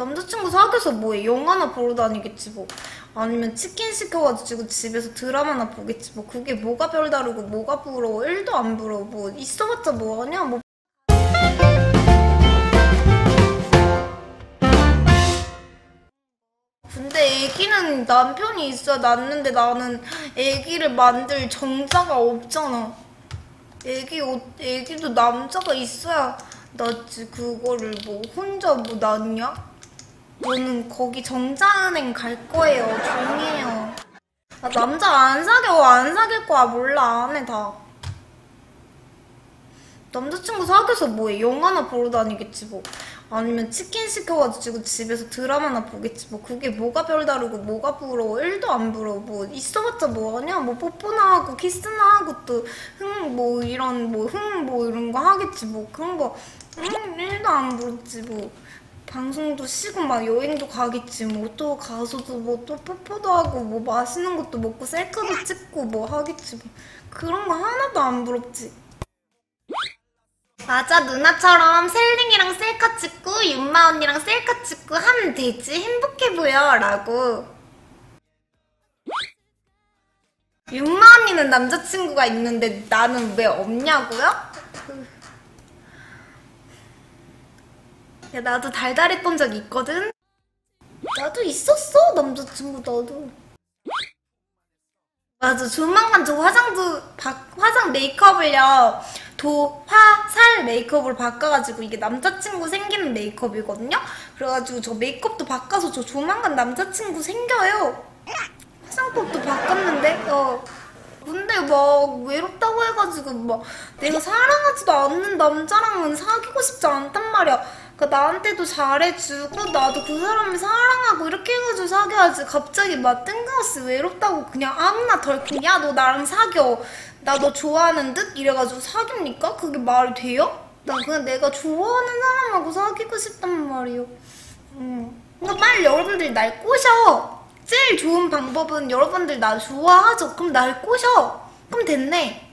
남자친구 사귀어서 뭐해? 영화나 보러 다니겠지 뭐. 아니면 치킨 시켜가지고 집에서 드라마나 보겠지 뭐. 그게 뭐가 별다르고 뭐가 부러워? 1도 안 부러워. 뭐 있어봤자 뭐하냐? 뭐 근데 애기는 남편이 있어야 낳는데 나는 애기를 만들 정자가 없잖아. 애기 옷, 애기도 남자가 있어야 낳지. 그거를 뭐 혼자 뭐 낳냐? 너는 거기 정자은행 갈 거예요. 종이에요. 나 남자 안 사겨. 안 사귈 거야. 몰라. 안 해, 다. 남자친구 사귀어서 뭐해? 영화나 보러 다니겠지 뭐. 아니면 치킨 시켜가지고 집에서 드라마나 보겠지 뭐. 그게 뭐가 별다르고 뭐가 부러워? 1도 안 부러워. 뭐 있어봤자 뭐하냐? 뭐 뽀뽀나 하고 키스나 하고 또 흥 뭐 이런 뭐 흥 뭐 이런 거 하겠지 뭐. 그런 거 음, 1도 안 부럽지 뭐. 방송도 쉬고 막 여행도 가겠지. 뭐 또 가서도 뭐 또 뽀뽀도 하고 뭐 맛있는 것도 먹고 셀카도 찍고 뭐 하겠지. 뭐 그런 거 하나도 안 부럽지. 맞아. 누나처럼 셀링이랑 셀카 찍고 윤마 언니랑 셀카 찍고 하면 되지. 행복해 보여 라고. 윤마 언니는 남자친구가 있는데 나는 왜 없냐고요? 야 나도 달달했던 적 있거든? 나도 있었어 남자친구 나도. 맞아 조만간 저 화장도 바, 화장 메이크업을요. 도 화 살 메이크업으로 바꿔가지고 이게 남자친구 생기는 메이크업이거든요? 그래가지고 저 메이크업도 바꿔서 저 조만간 남자친구 생겨요. 화장법도 바꿨는데? 어. 근데 막 외롭다고 해가지고 막 내가 사랑하지도 않는 남자랑은 사귀고 싶지 않단 말이야 그러니까 나한테도 잘해주고 나도 그 사람을 사랑하고 이렇게 해가지고 사귀어야지. 갑자기 막 뜬금없이 외롭다고 그냥 아무나 덜컥 야 너 나랑 사겨 나 너 좋아하는 듯? 이래가지고 사깁니까? 그게 말이 돼요? 나 그냥 내가 좋아하는 사람하고 사귀고 싶단 말이에요. 음. 그러니까 빨리 여러분들이 날 꼬셔. 제일 좋은 방법은 여러분들 나 좋아하죠. 그럼 날 꼬셔. 그럼 됐네.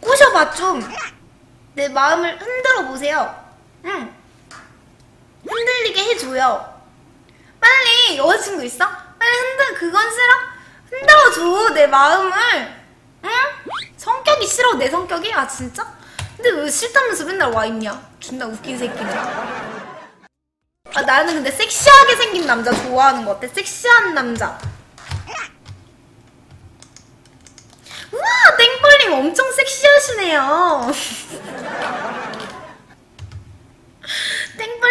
꼬셔봐 좀. 내 마음을 흔들어 보세요. 응 흔들리게 해줘요. 빨리 여자친구 있어? 빨리 흔들 그건 싫어? 흔들어줘 내 마음을. 응? 성격이 싫어 내 성격이? 아 진짜? 근데 왜 싫다면서 맨날 와 있냐? 존나 웃긴 새끼네. 아 나는 근데 섹시하게 생긴 남자 좋아하는 거 어때? 섹시한 남자. 우와 땡벌님 엄청 섹시하시네요.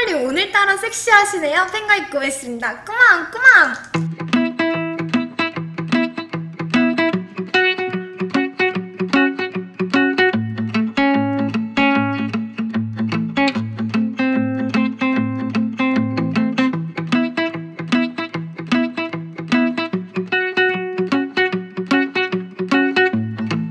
땡벌님 오늘따라 섹시하시네요. 팬가입 구했습니다. 꾸망 꾸망.